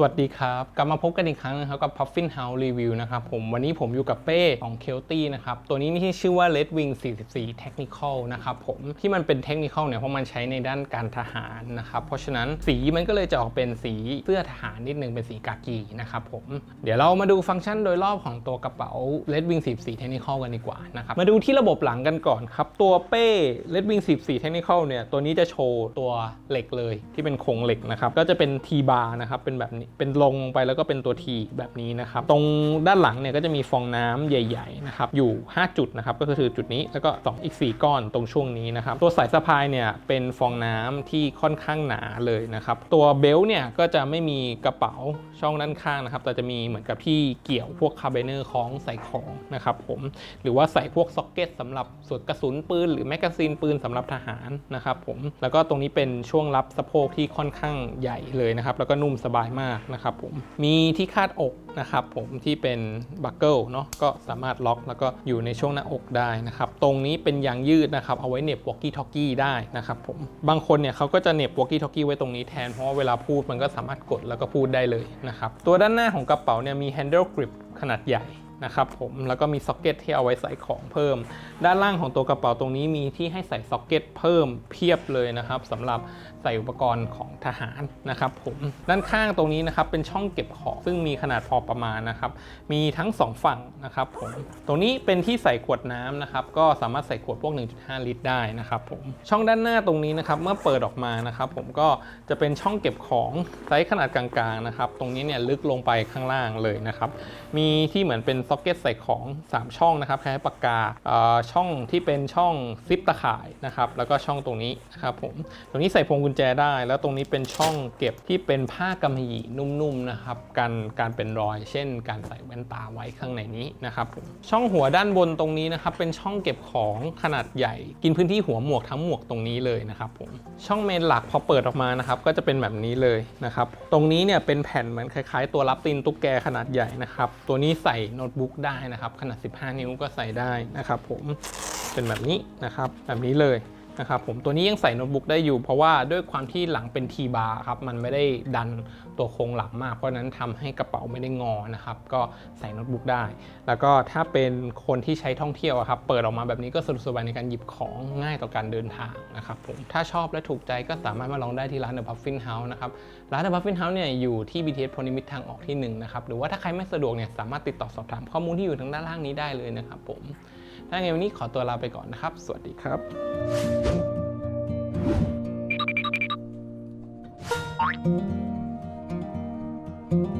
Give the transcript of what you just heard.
สวัสดีครับ กลับมาพบกันอีกครั้งนะครับกับ Puffin House Review นะครับผมวันนี้ผมอยู่กับเป้ของ k e l t y นะครับ ตัวนี้ที่ชื่อว่า Red Wing 44 Technical นะครับผมที่มันเป็น Technical เนี่ยเพราะมันใช้ในด้านการทหารนะครับ เพราะฉะนั้นสีมันก็เลยจะออกเป็นสีเสื้อทหารนิดนึงเป็นสีกากีนะครับผมเดี๋ยวเรามาดูฟังก์ชันโดยรอบของตัวกระเป๋า Red Wing 44 Technical กันดีกว่านะครับมาดูที่ระบบหลังกันก่อนครับตัวเป้ Red Wing 44 Technical เนี่ยตัวนี้จะโชว์ตัวเหล็กเลยที่เป็นโครงเหล็กนะครับก็จะเป็น T bar นะครับเป็นแบบนี้เป็นลงไปแล้วก็เป็นตัว T แบบนี้นะครับ ตรงด้านหลังเนี่ยก็จะมีฟองน้ำใหญ่ๆนะครับอยู่ 5 จุดนะครับก็คือจุดนี้แล้วก็ 2 อีก 4 ก้อนตรงช่วงนี้นะครับตัวสายสะพายเนี่ยเป็นฟองน้ำที่ค่อนข้างหนาเลยนะครับตัวเบลต์เนี่ยก็จะไม่มีกระเป๋าช่องด้านข้างนะครับแต่จะมีเหมือนกับที่เกี่ยวพวกคาร์บเนอร์ของใส่ของนะครับผมหรือว่าใส่พวกซ็อกเก็ตสำหรับส่วนกระสุนปืนหรือแมกกาซีนปืนสำหรับทหารนะครับผมแล้วก็ตรงนี้เป็นช่วงรับสะโพกที่ค่อนข้างใหญ่เลยนะครับแล้วก็นุ่มสบายมากนะครับผมมีที่คาดอกนะครับผมที่เป็นบัคเกิลเนาะก็สามารถล็อกแล้วก็อยู่ในช่วงหน้าอกได้นะครับตรงนี้เป็นยางยืดนะครับเอาไว้เน็บวอกกี้ทอกกี้ได้นะครับผมบางคนเนี่ยเขาก็จะเน็บวอกกี้ทอกกี้ไว้ตรงนี้แทนเพราะว่าเวลาพูดมันก็สามารถกดแล้วก็พูดได้เลยนะครับตัวด้านหน้าของกระเป๋าเนี่ยมี handle grip ขนาดใหญ่ นะครับผมแล้วก็มีซ็อกเก็ตที่เอาไว้ใส่ของเพิ่ม ด้านล่างของตัวกระเป๋าตรงนี้มีที่ให้ใส่ซ็อกเก็ตเพิ่มเพียบเลยนะครับสำหรับใส่อุปกรณ์ของทหารนะครับผมด้านข้างตรงนี้นะครับเป็นช่องเก็บของซึ่งมีขนาดพอประมาณนะครับมีทั้ง 2 ฝั่งนะครับผมตรงนี้เป็นที่ใส่ขวดน้ำนะครับก็สามารถใส่ขวดพวก 1.5 ลิตรได้นะครับผมช่องด้านหน้าตรงนี้นะครับเมื่อเปิดออกมานะครับผมก็จะเป็นช่องเก็บของไซส์ขนาดกลางๆนะครับตรงนี้เนี่ยลึกลงไปข้างล่างเลยนะครับมีที่เหมือนเป็นซ็อกเก็ตใส่ของ 3 ช่องนะครับคล้ายปากกาช่องที่เป็นช่องซิปตะข่ายนะครับแล้วก็ช่องตรงนี้นะครับผมตรงนี้ใส่พวงกุญแจได้ แล้วตรงนี้เป็นช่องเก็บที่เป็นผ้ากำมะหยี่นุ่มๆนะครับกันการเป็นรอย เช่น การใส่แว่นตาไว้ข้างในนี้นะครับผมช่องหัวด้านบนตรงนี้นะครับเป็นช่องเก็บของขนาดใหญ่ กินพื้นที่หัวหมวกทั้งหมวกตรงนี้เลยนะครับผมช่องเมนหลักพอเปิดออกมานะครับก็จะเป็นแบบนี้เลยนะครับตรงนี้เนี่ยเป็นแผ่นเหมือนคล้ายๆ ตัวรับตีนตุ๊กแกขนาดใหญ่นะครับตัวนี้ใส่โน้ตบุ๊กได้นะครับ ขนาด 15 นิ้วก็ใส่ได้นะครับผมเป็นแบบนี้นะครับ แบบนี้เลย นะครับผมตัวนี้ยังใส่โน้ตบุ๊กได้อยู่ เพราะว่าด้วยความที่หลังเป็นทีบาร์ครับมันไม่ได้ดันตัวโครงหลังมาก เพราะนั้นทำให้กระเป๋าไม่ได้งอนะครับก็ใส่โน้ตบุ๊กได้ แล้วก็ถ้าเป็นคนที่ใช้ท่องเที่ยวครับเปิดออกมาแบบนี้ก็สะดวกสบายในการหยิบของง่ายต่อการเดินทางนะครับผมถ้าชอบและถูกใจก็สามารถมาลองได้ที่ร้าน The Puffin House นะครับร้าน The Puffin House เนี่ยอยู่ที่ BTS พลนิมิตรทางออกที่หนึ่งนะครับหรือว่าถ้าใครไม่สะดวกเนี่ยสามารถติดต่อสอบถามข้อมูลที่อยู่ทางด้านล่างนี้ได้เลยนะครับผม ถ้าไงวันนี้ขอตัวลาไปก่อนนะครับ สวัสดีครับ